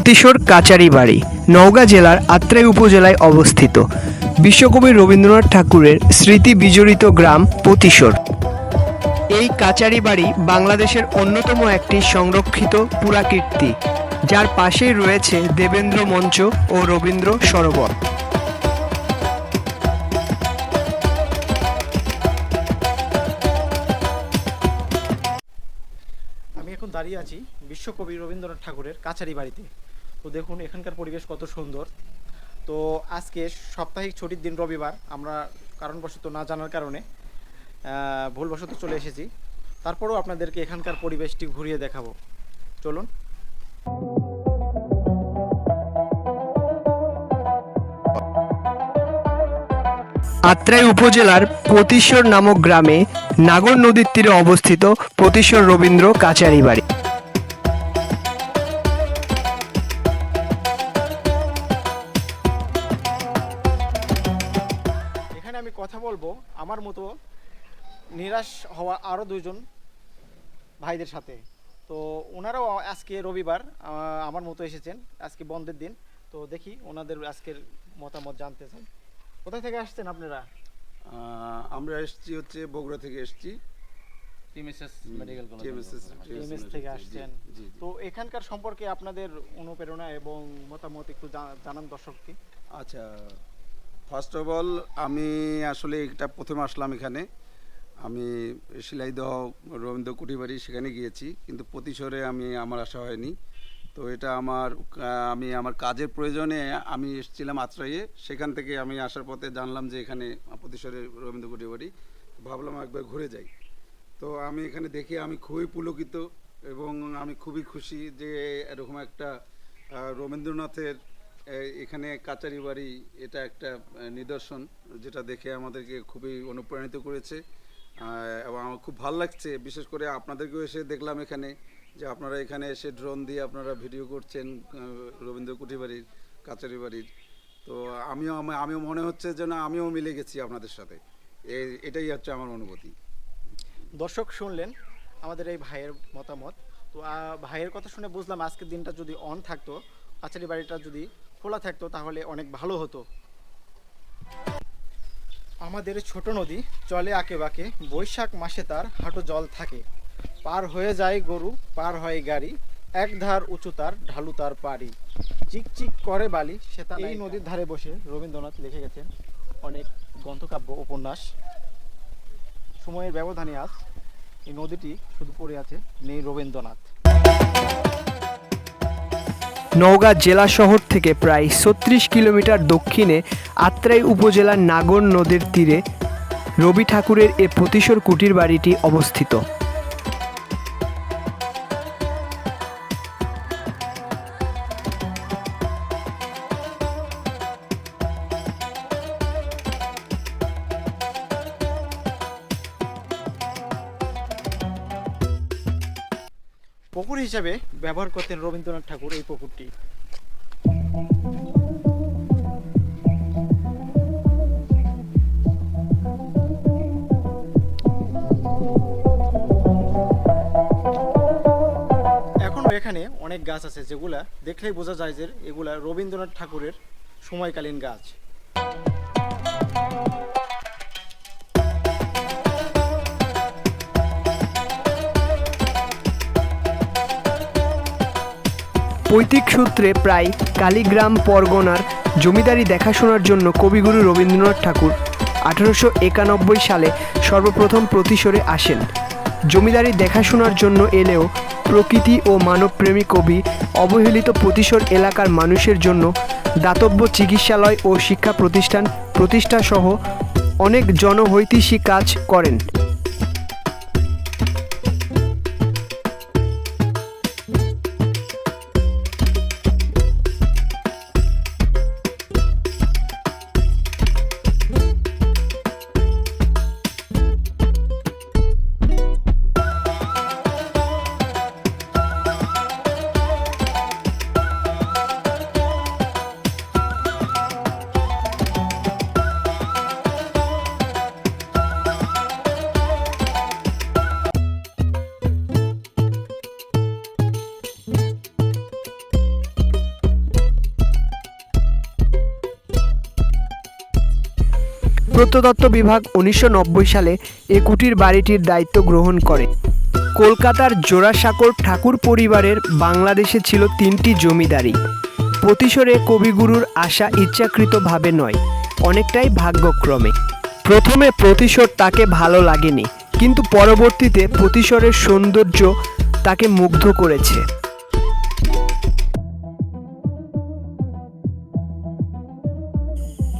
প্রতিশোর কাচারি বাড়ি নওগাঁ জেলার আত্রাই উপজেলায় অবস্থিত। বিশ্বকবি রবীন্দ্রনাথ ঠাকুরের স্মৃতি বিজড়িত গ্রাম পতিশোর এই কাচারি বাড়ি বাংলাদেশের অন্যতম একটি সংরক্ষিত পুরাকীর্তি, যার পাশেই রয়েছে দেবেন্দ্র মঞ্চ ও রবীন্দ্র সরোবর। আমি এখন দাঁড়িয়ে আছি বিশ্বকবি রবীন্দ্রনাথ ঠাকুরের কাছারি বাড়িতে তো দেখুন, এখানকার পরিবেশ কত সুন্দর। তো আজকে সাপ্তাহিক ছুটির দিন রবিবার, আমরা কারণবশত না জানার কারণে ভুলবশত চলে এসেছি। তারপরেও আপনাদেরকে এখানকার পরিবেশটি ঘুরিয়ে দেখাবো। চলুন। আত্রাই উপজেলার প্রতিশ্বর নামক গ্রামে নাগর নদীর তীরে অবস্থিত প্রতিশ্বর রবীন্দ্র কাচারি বাড়ি আমি কথা বলব আমার মতো নিরাশ হওয়া আরও দুইজন ভাইদের সাথে। তো ওনারাও আজকে রবিবার আমার মতো এসেছেন আজকে বন্ধের দিন। তো দেখি ওনাদের আজকের মতামত জানতে চাই। কোথায় থেকে আসছেন আপনারা? আমরা এসেছি হচ্ছে বগুড়া থেকে এসেছি। থেকে আসছেন। তো এখানকার সম্পর্কে আপনাদের অনুপ্রেরণা এবং মতামত একটু জানান দর্শককে। আচ্ছা ফার্স্ট অফ অল আমি আসলে এটা প্রথম আসলাম এখানে। আমি শিলাইদহ, রবীন্দ্র কুটিবাড়ি সেখানে গিয়েছি, কিন্তু প্রতিশোরে আমি আমার আসা হয়নি। তো এটা আমার, আমি আমার কাজের প্রয়োজনে আমি এসেছিলাম আত্রাইয়ে সেখান থেকে আমি আসার পথে জানলাম যে এখানে প্রতিশোরে রবীন্দ্র কুটিবাড়ি ভাবলাম একবার ঘুরে যাই। তো আমি এখানে দেখে আমি খুবই পুলকিত এবং আমি খুবই খুশি যে এরকম একটা রবীন্দ্রনাথের এখানে কাচারি বাড়ি এটা একটা নিদর্শন যেটা দেখে আমাদেরকে খুবই অনুপ্রাণিত করেছে। এবং আমার খুব ভালো লাগছে, বিশেষ করে আপনাদেরকেও এসে দেখলাম এখানে যে আপনারা এখানে এসে ড্রোন দিয়ে আপনারা ভিডিও করছেন রবীন্দ্র কুঠি বাড়ির, কাচারি বাড়ির। তো আমিও আমিও মনে হচ্ছে যেন আমিও মিলে গেছি আপনাদের সাথে। এটাই হচ্ছে আমার অনুভূতি। দর্শক শুনলেন আমাদের এই ভাইয়ের মতামত। তো ভাইয়ের কথা শুনে বুঝলাম আজকের দিনটা যদি অন থাকতো কাছারি বাড়িটা যদি খোলা থাকতো তাহলে অনেক ভালো হতো। আমাদের ছোট নদী চলে আঁকে বাঁকে বৈশাখ মাসে তার হাঁটু জল থাকে। পার হয়ে যায় গরু পার হয় গাড়ি এক ধার উঁচু তার ঢালু তার পাড়ি। চিকচিক করে বালি সে তার এই নদীর ধারে বসে রবীন্দ্রনাথ লিখে গেছেন অনেক গ্রন্থকাব্য উপন্যাস। সময়ের ব্যবধানে আজ এই নদীটি শুধু পড়ে আছে নেই রবীন্দ্রনাথ। নওগাঁ জেলা শহর থেকে প্রায় ছত্রিশ কিলোমিটার দক্ষিণে আত্রাই উপজেলার নাগর নদের তীরে রবি ঠাকুরের এ প্রতিশোর কুটির বাড়িটি অবস্থিত। পুকুর হিসাবে ব্যবহার করতেন রবীন্দ্রনাথ ঠাকুর এই পুকুরটি। এখনও এখানে অনেক গাছ আছে যেগুলা দেখলেই বোঝা যায় যে এগুলা রবীন্দ্রনাথ ঠাকুরের সময়কালীন গাছ। পৈতৃক সূত্রে প্রায় কালীগ্রাম পরগনার জমিদারি দেখাশোনার জন্য কবিগুরু রবীন্দ্রনাথ ঠাকুর আঠারোশো একানব্বই সালে সর্বপ্রথম প্রতিশোরে আসেন। জমিদারি দেখাশোনার জন্য এলেও প্রকৃতি ও মানবপ্রেমী কবি অবহেলিত প্রতিশোর এলাকার মানুষের জন্য দাতব্য চিকিৎসালয় ও শিক্ষা প্রতিষ্ঠান প্রতিষ্ঠাসহ অনেক জনহৈতিষী কাজ করেন। প্রত্নতত্ত্ব বিভাগ উনিশশো নব্বই সালে এ কুটির বাড়িটির দায়িত্ব গ্রহণ করে। কলকাতার জোড়াসাঁকোর ঠাকুর পরিবারের বাংলাদেশে ছিল তিনটি জমিদারি। প্রতিশরে কবিগুরুর আশা ইচ্ছাকৃতভাবে নয়, অনেকটাই ভাগ্যক্রমে। প্রথমে প্রতিশোর তাকে ভালো লাগেনি, কিন্তু পরবর্তীতে প্রতিশরের সৌন্দর্য তাকে মুগ্ধ করেছে।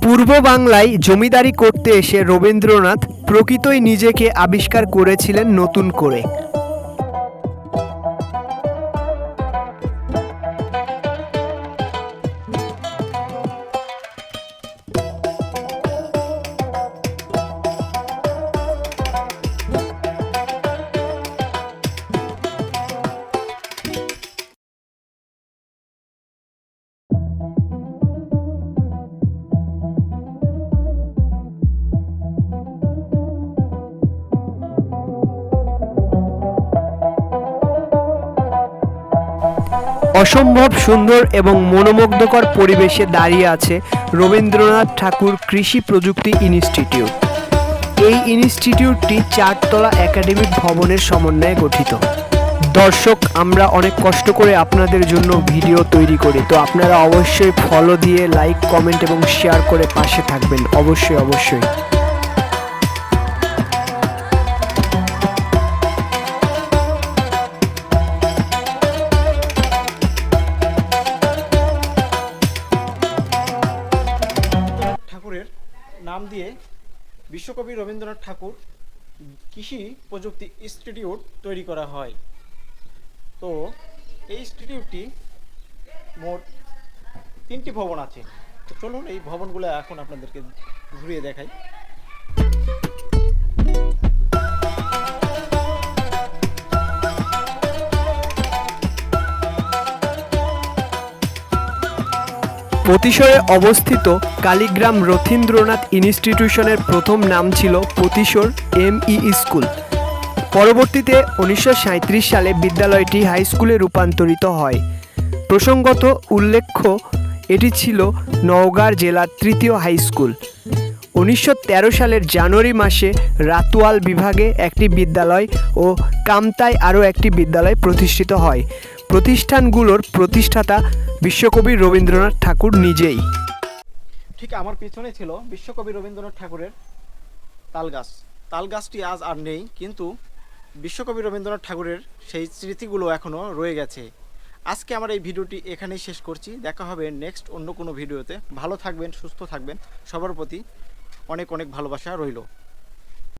পূর্ব বাংলায় জমিদারি করতে এসে রবীন্দ্রনাথ প্রকৃতই নিজেকে আবিষ্কার করেছিলেন নতুন করে। অসম্ভব সুন্দর এবং মনোমুগ্ধকর পরিবেশে দাঁড়িয়ে আছে রবীন্দ্রনাথ ঠাকুর কৃষি প্রযুক্তি ইনস্টিটিউট। এই ইনস্টিটিউটটি চারতলা একাডেমিক ভবনের সমন্বয়ে গঠিত। দর্শক, আমরা অনেক কষ্ট করে আপনাদের জন্য ভিডিও তৈরি করি, তো আপনারা অবশ্যই ফলো দিয়ে লাইক কমেন্ট এবং শেয়ার করে পাশে থাকবেন। অবশ্যই অবশ্যই। নাম দিয়ে বিশ্বকবি রবীন্দ্রনাথ ঠাকুর কৃষি প্রযুক্তি ইনস্টিটিউট তৈরি করা হয়। তো এই ইনস্টিটিউটটি মোট তিনটি ভবন আছে। তো চলুন এই ভবনগুলো এখন আপনাদেরকে ঘুরিয়ে দেখাই। প্রতিশরে অবস্থিত কালীগ্রাম রথীন্দ্রনাথ ইনস্টিটিউশনের প্রথম নাম ছিল প্রতিশোর এম ই স্কুল। পরবর্তীতে উনিশশো সাঁইত্রিশ সালে বিদ্যালয়টি হাই স্কুলে রূপান্তরিত হয়। প্রসঙ্গত উল্লেখ্য, এটি ছিল নওগাঁ জেলার তৃতীয় হাই স্কুল। উনিশশো তেরো সালের জানুয়ারি মাসে রাতুয়াল বিভাগে একটি বিদ্যালয় ও কামতায় আরও একটি বিদ্যালয় প্রতিষ্ঠিত হয়। প্রতিষ্ঠানগুলোর প্রতিষ্ঠাতা বিশ্বকবি রবীন্দ্রনাথ ঠাকুর নিজেই। ঠিক আমার পিছনে ছিল বিশ্বকবি রবীন্দ্রনাথ ঠাকুরের তাল গাছ তাল গাছটি আজ আর নেই, কিন্তু বিশ্বকবি রবীন্দ্রনাথ ঠাকুরের সেই স্মৃতিগুলো এখনও রয়ে গেছে। আজকে আমার এই ভিডিওটি এখানেই শেষ করছি। দেখা হবে নেক্সট অন্য কোনো ভিডিওতে। ভালো থাকবেন, সুস্থ থাকবেন। সবার প্রতি অনেক অনেক ভালোবাসা রইল।